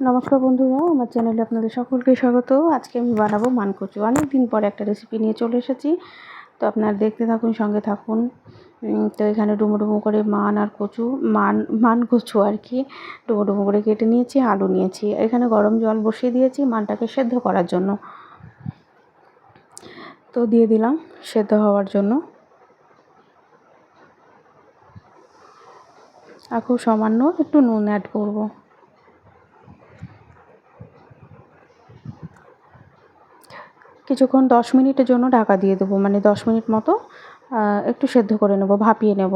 নমস্কার বন্ধুরা, আমার চ্যানেলে আপনাদের সকলকে স্বাগত। আজকে আমি বানাবো মানকচু। অনেক দিন পরে একটা রেসিপি নিয়ে চলে এসেছি। তো আপনারা দেখতে থাকুন, সঙ্গে থাকুন। তো এখানে ডুমো ডুমো করে মান আর কচু, মান মান কচু আর কি, ডুমো ডুমো করে কেটে নিয়েছি, আলু নিয়েছি। এখানে গরম জল বসিয়ে দিয়েছি মানটাকে সেদ্ধ করার জন্য। তো দিয়ে দিলাম সেদ্ধ হওয়ার জন্য। আর খুব সামান্য একটু নুন অ্যাড করব। কিছুক্ষণ দশ মিনিটের জন্য ঢাকা দিয়ে দেবো মানে দশ মিনিট মতো একটু সেদ্ধ করে নেব, ভাপিয়ে নেব।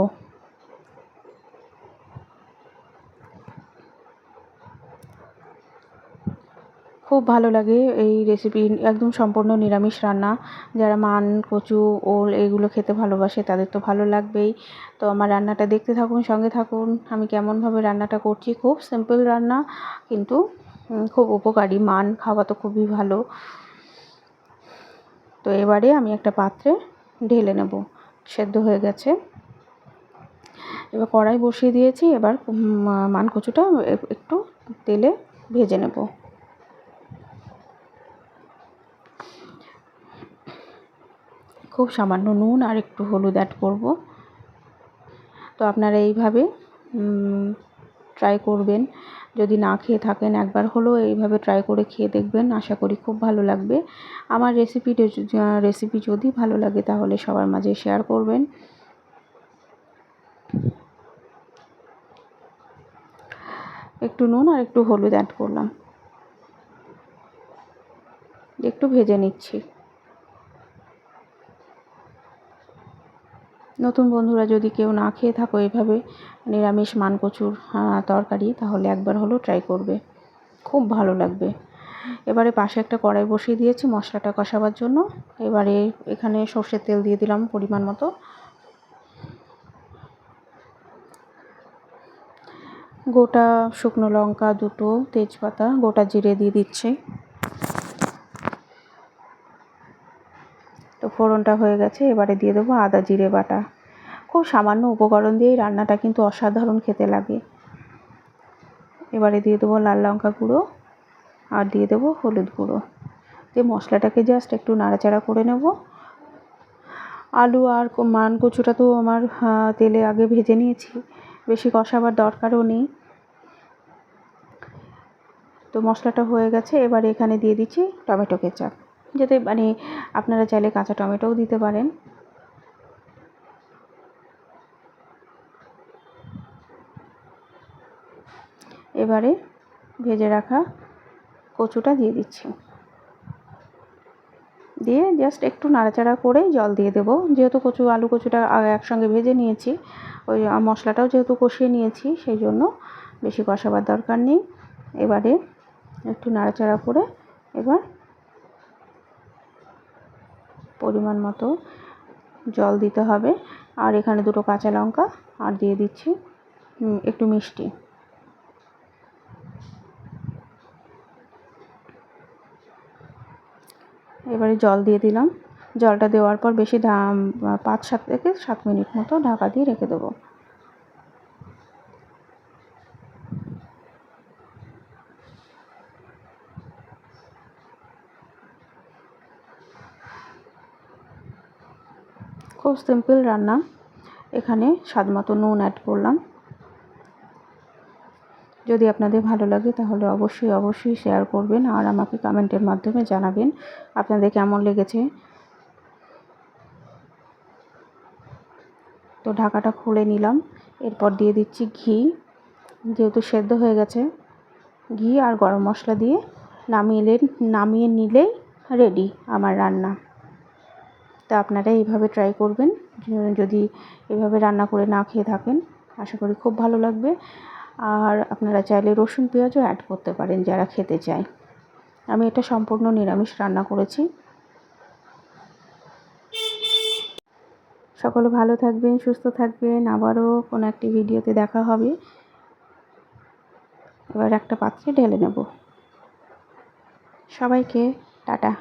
খুব ভালো লাগে এই রেসিপি একদম সম্পূর্ণ নিরামিষ রান্না। যারা মান, কচু, ওল এগুলো খেতে ভালোবাসে তাদের তো ভালো লাগবেই। তো আমার রান্নাটা দেখতে থাকুন, সঙ্গে থাকুন। আমি কেমনভাবে রান্নাটা করছি, খুব সিম্পল রান্না, কিন্তু খুব উপকারী। মান, খাওয়া তো খুবই ভালো। তো এবারে আমি একটা পাত্রে ঢেলে নেব। সেদ্ধ হয়ে গেছে। এবার কড়াই বসিয়ে দিয়েছি। এবার মানকচুটা একটু তেলে ভেজে নেব। খুব সামান্য নুন আর একটু হলুদ অ্যাড করব। তো আপনারা এইভাবে ট্রাই করবেন। যদি না খেয়ে থাকেন একবার হলেও এইভাবে ট্রাই করে খেয়ে দেখবেন, আশা করি খুব ভালো লাগবে। আমার রেসিপি রেসিপি যদি ভালো লাগে তাহলে সবার মাঝে শেয়ার করবেন। একটু নুন আর একটু হলুদ অ্যাড করলাম। একটু ভেজে নিচ্ছি। নতুন বন্ধুরা যদি কেউ না খেয়ে থাকো এভাবে, নিরামিষ মানকচুর তরকারি, তাহলে একবার হলেও ট্রাই করবে। খুব ভালো লাগবে। এবারে পাশে একটা কড়াই বসিয়ে দিয়েছি, মশলাটা কষাবার জন্য। এবারে এখানে সর্ষের তেল দিয়ে দিলাম পরিমাণ মতো। গোটা শুকনো লঙ্কা দুটো তেজপাতা, গোটা জিরে দিয়ে দিচ্ছি। ফোড়নটা হয়ে গেছে, এবারে দিয়ে দেবো আদা জিরে বাটা। খুব সামান্য উপকরণ দিয়েই রান্নাটা কিন্তু অসাধারণ খেতে লাগে। এবারে দিয়ে দেবো লাল লঙ্কা গুঁড়ো আর দিয়ে দেবো হলুদ গুঁড়ো। দিয়ে মশলাটাকে জাস্ট একটু নাড়াচাড়া করে নেব। আলু আর মান কচুটা তো আমার তেলে আগে ভেজে নিয়েছি, বেশি কষাবার দরকারও নেই। তো মশলাটা হয়ে গেছে, এবার এখানে দিয়ে দিচ্ছি টমেটো কেচাপ। যাতে মানে আপনারা চাইলে কাঁচা টমেটোও দিতে পারেন। এবারে ভেজে রাখা কচুটা দিয়ে দিচ্ছি। দিয়ে জাস্ট একটু নাড়াচাড়া করে জল দিয়ে দেবো। যেহেতু কচু, আলু কচুটা একসঙ্গে ভেজে নিয়েছি, ওই মশলাটাও যেহেতু কষিয়ে নিয়েছি, সেই জন্য বেশি কষাবার দরকার নেই। এবারে একটু নাড়াচাড়া করে এবার পরিমাণ মতো জল দিতে হবে। আর এখানে দুটো কাঁচা লঙ্কা আর দিয়ে দিচ্ছি একটু মিষ্টি। এবারে জল দিয়ে দিলাম। জলটা দেওয়ার পর বেশি পাঁচ সাত থেকে সাত মিনিট মতো ঢাকা দিয়ে রেখে দেবো। খুব সিম্পল রান্না। এখানে স্বাদ মতো নুন অ্যাড করলাম। যদি আপনাদের ভালো লাগে তাহলে অবশ্যই অবশ্যই শেয়ার করবেন আর আমাকে কমেন্টের মাধ্যমে জানাবেন আপনাদের কেমন লেগেছে। তো ঢাকাটা খুলে নিলাম। এরপর দিয়ে দিচ্ছি ঘি। যেহেতু সেদ্ধ হয়ে গেছে, ঘি আর গরম মশলা দিয়ে নামিয়ে নামিয়ে নিলেই রেডি আমার রান্না। তো আপনারা এইভাবে ট্রাই করবেন। যদি এভাবে রান্না করে না খেয়ে থাকেন, আশা করি খুব ভালো লাগবে। আর আপনারা চাইলে রসুন পেঁয়াজও অ্যাড করতে পারেন যারা খেতে চায়। আমি এটা সম্পূর্ণ নিরামিষ রান্না করেছি। সকলে ভালো থাকবেন, সুস্থ থাকবেন। আবারও কোনো একটি ভিডিওতে দেখা হবে। এবার একটা পাত্রে ঢেলে নেব। সবাইকে টাটা।